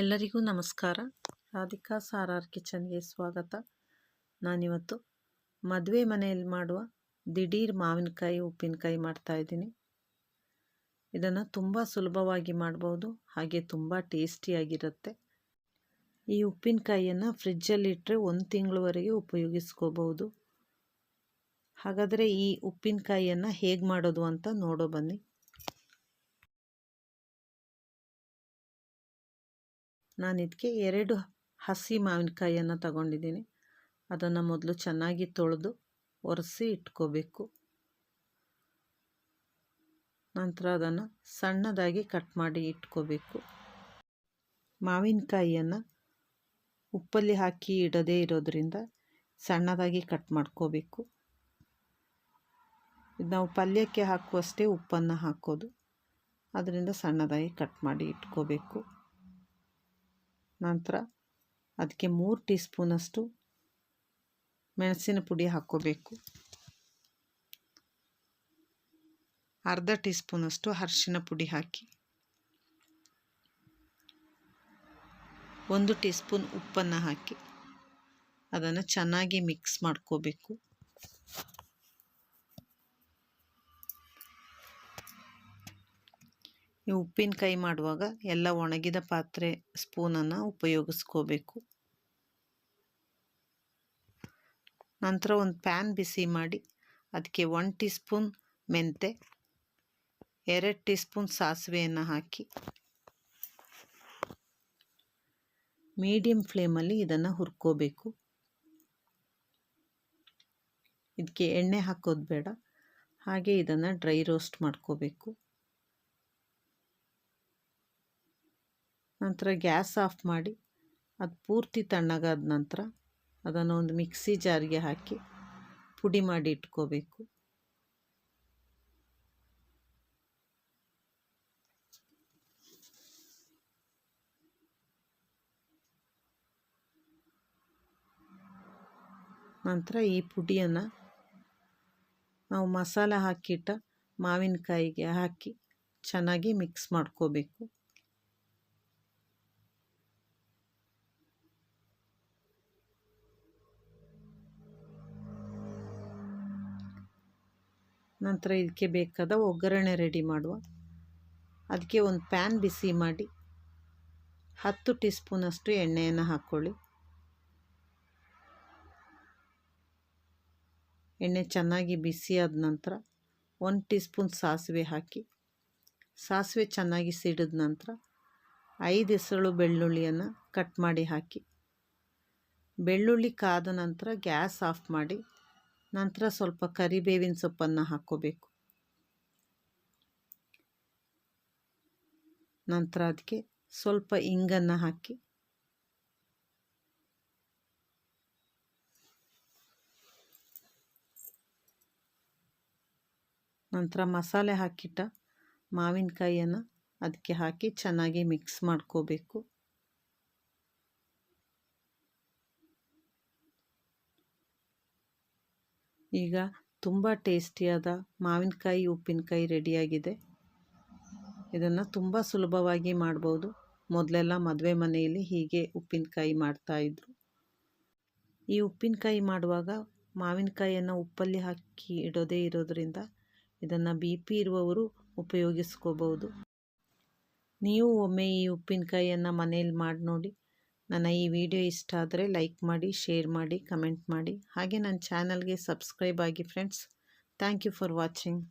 ಎಲ್ಲರಿಗೂ ನಮಸ್ಕಾರ. ರಾಧಿಕಾ ಸಾರಾರ್ ಕಿಚನ್ಗೆ ಸ್ವಾಗತ. ನಾನಿವತ್ತು ಮದುವೆ ಮನೆಯಲ್ಲಿ ಮಾಡುವ ದಿಢೀರ್ ಮಾವಿನಕಾಯಿ, ಉಪ್ಪಿನಕಾಯಿ ಮಾಡ್ತಾಯಿದ್ದೀನಿ ಇದನ್ನು ತುಂಬ ಸುಲಭವಾಗಿ ಮಾಡ್ಬೋದು, ಹಾಗೆ ತುಂಬ ಟೇಸ್ಟಿಯಾಗಿರುತ್ತೆ. ಈ ಉಪ್ಪಿನಕಾಯಿಯನ್ನು ಫ್ರಿಜ್ಜಲ್ಲಿಟ್ಟರೆ ಒಂದು ತಿಂಗಳವರೆಗೆ ಉಪಯೋಗಿಸ್ಕೋಬೋದು ಹಾಗಾದರೆ ಈ ಉಪ್ಪಿನಕಾಯಿಯನ್ನು ಹೇಗೆ ಮಾಡೋದು ಅಂತ ನೋಡೋ ಬನ್ನಿ. ನಾನು ಇದಕ್ಕೆ ಎರಡು ಹಸಿ ಮಾವಿನಕಾಯಿಯನ್ನು ತಗೊಂಡಿದ್ದೀನಿ. ಅದನ್ನು ಮೊದಲು ಚೆನ್ನಾಗಿ ತೊಳೆದು ಒರೆಸಿ ಇಟ್ಕೋಬೇಕು. ನಂತರ ಅದನ್ನು ಸಣ್ಣದಾಗಿ ಕಟ್ ಮಾಡಿ ಇಟ್ಕೋಬೇಕು. ಮಾವಿನಕಾಯಿಯನ್ನು ಉಪ್ಪಲ್ಲಿ ಹಾಕಿ ಇಡದೇ ಇರೋದರಿಂದ ಸಣ್ಣದಾಗಿ ಕಟ್ ಮಾಡ್ಕೋಬೇಕು. ಇದು ನಾವು ಪಲ್ಯಕ್ಕೆ ಹಾಕುವಷ್ಟೇ ಉಪ್ಪನ್ನು ಹಾಕೋದು. ಅದರಿಂದ ಸಣ್ಣದಾಗಿ ಕಟ್ ಮಾಡಿ ಇಟ್ಕೋಬೇಕು. ನಂತರ ಅದಕ್ಕೆ ಮೂರು ಟೀ ಸ್ಪೂನಷ್ಟು ಮೆಣಸಿನ ಪುಡಿ ಹಾಕ್ಕೋಬೇಕು. ಅರ್ಧ ಟೀ ಸ್ಪೂನಷ್ಟು ಅರಿಶಿನ ಪುಡಿ ಹಾಕಿ. ಒಂದು ಟೀ ಸ್ಪೂನ್ ಉಪ್ಪನ್ನು ಹಾಕಿ. ಅದನ್ನು ಚೆನ್ನಾಗಿ ಮಿಕ್ಸ್ ಮಾಡ್ಕೋಬೇಕು. ಈ ಉಪ್ಪಿನಕಾಯಿ ಮಾಡುವಾಗ ಎಲ್ಲ ಒಣಗಿದ ಪಾತ್ರೆ ಸ್ಪೂನನ್ನು ಉಪಯೋಗಿಸ್ಕೋಬೇಕು. ನಂತರ ಒಂದು ಪ್ಯಾನ್ ಬಿಸಿ ಮಾಡಿ ಅದಕ್ಕೆ ಒನ್ ಟೀ ಸ್ಪೂನ್ ಮೆಂತೆ ಎರಡು ಟೀ ಸ್ಪೂನ್ ಸಾಸಿವೆಯನ್ನು ಹಾಕಿ ಮೀಡಿಯಮ್ ಫ್ಲೇಮಲ್ಲಿ ಇದನ್ನು ಹುರ್ಕೋಬೇಕು. ಇದಕ್ಕೆ ಎಣ್ಣೆ ಹಾಕೋದು ಬೇಡ, ಹಾಗೆ ಇದನ್ನು ಡ್ರೈ ರೋಸ್ಟ್ ಮಾಡ್ಕೋಬೇಕು. ನಂತರ ಗ್ಯಾಸ್ ಆಫ್ ಮಾಡಿ ಅದು ಪೂರ್ತಿ ತಣ್ಣಗಾದ ನಂತರ ಅದನ್ನು ಒಂದು ಮಿಕ್ಸಿ ಜಾರಿಗೆ ಹಾಕಿ ಪುಡಿ ಮಾಡಿ ಇಟ್ಕೋಬೇಕು. ನಂತರ ಈ ಪುಡಿಯನ್ನು ನಾವು ಮಸಾಲೆ ಹಾಕಿಟ್ಟ ಮಾವಿನಕಾಯಿಗೆ ಹಾಕಿ ಚೆನ್ನಾಗಿ ಮಿಕ್ಸ್ ಮಾಡ್ಕೋಬೇಕು. ನಂತರ ಇದಕ್ಕೆ ಬೇಕಾದ ಒಗ್ಗರಣೆ ರೆಡಿ ಮಾಡುವ. ಅದಕ್ಕೆ ಒಂದು ಪ್ಯಾನ್ ಬಿಸಿ ಮಾಡಿ ಹತ್ತು ಟೀ ಸ್ಪೂನಷ್ಟು ಎಣ್ಣೆಯನ್ನು ಹಾಕ್ಕೊಳ್ಳಿ ಎಣ್ಣೆ ಚೆನ್ನಾಗಿ ಬಿಸಿಯಾದ ನಂತರ ಒಂದು ಟೀ ಸ್ಪೂನ್ ಸಾಸಿವೆ ಹಾಕಿ. ಸಾಸಿವೆ ಚೆನ್ನಾಗಿ ಸಿಡಿದ ನಂತರ ಐದು ಹೆಸರು ಬೆಳ್ಳುಳ್ಳಿಯನ್ನು ಕಟ್ ಮಾಡಿ ಹಾಕಿ. ಬೆಳ್ಳುಳ್ಳಿ ಕಾದ ನಂತರ ಗ್ಯಾಸ್ ಆಫ್ ಮಾಡಿ. ನಂತರ ಸ್ವಲ್ಪ ಕರಿಬೇವಿನ ಸೊಪ್ಪನ್ನು ಹಾಕ್ಕೋಬೇಕು. ನಂತರ ಅದಕ್ಕೆ ಸ್ವಲ್ಪ ಇಂಗನ್ನು ಹಾಕಿ. ನಂತರ ಮಸಾಲೆ ಹಾಕಿಟ್ಟ ಮಾವಿನಕಾಯಿಯನ್ನು ಅದಕ್ಕೆ ಹಾಕಿ ಚೆನ್ನಾಗಿ ಮಿಕ್ಸ್ ಮಾಡ್ಕೋಬೇಕು. ಈಗ ತುಂಬ ಟೇಸ್ಟಿಯಾದ ಮಾವಿನಕಾಯಿ, ಉಪ್ಪಿನಕಾಯಿ ರೆಡಿಯಾಗಿದೆ. ಇದನ್ನು ತುಂಬ ಸುಲಭವಾಗಿ ಮಾಡ್ಬೋದು. ಮೊದಲೆಲ್ಲ ಮದುವೆ ಮನೆಯಲ್ಲಿ ಹೀಗೆ ಉಪ್ಪಿನಕಾಯಿ ಮಾಡ್ತಾಯಿದ್ರು ಈ ಉಪ್ಪಿನಕಾಯಿ ಮಾಡುವಾಗ ಮಾವಿನಕಾಯಿಯನ್ನು ಉಪ್ಪಲ್ಲಿ ಹಾಕಿ ಇಡೋದೇ ಇರೋದರಿಂದ ಇದನ್ನು ಬಿ ಪಿ ಇರುವವರು ಉಪಯೋಗಿಸ್ಕೋಬೋದು ನೀವು ಒಮ್ಮೆ ಈ ಉಪ್ಪಿನಕಾಯಿಯನ್ನು ಮನೆಯಲ್ಲಿ ಮಾಡಿ ನೋಡಿ ನನ್ನ ಈ ವಿಡಿಯೋ ಇಷ್ಟ ಆದರೆ ಲೈಕ್ ಮಾಡಿ, ಶೇರ್ ಮಾಡಿ, ಕಮೆಂಟ್ ಮಾಡಿ. ಹಾಗೆ ನನ್ನ ಚಾನಲ್ಗೆ ಸಬ್ಸ್ಕ್ರೈಬ್ ಆಗಿ friends. Thank you for watching.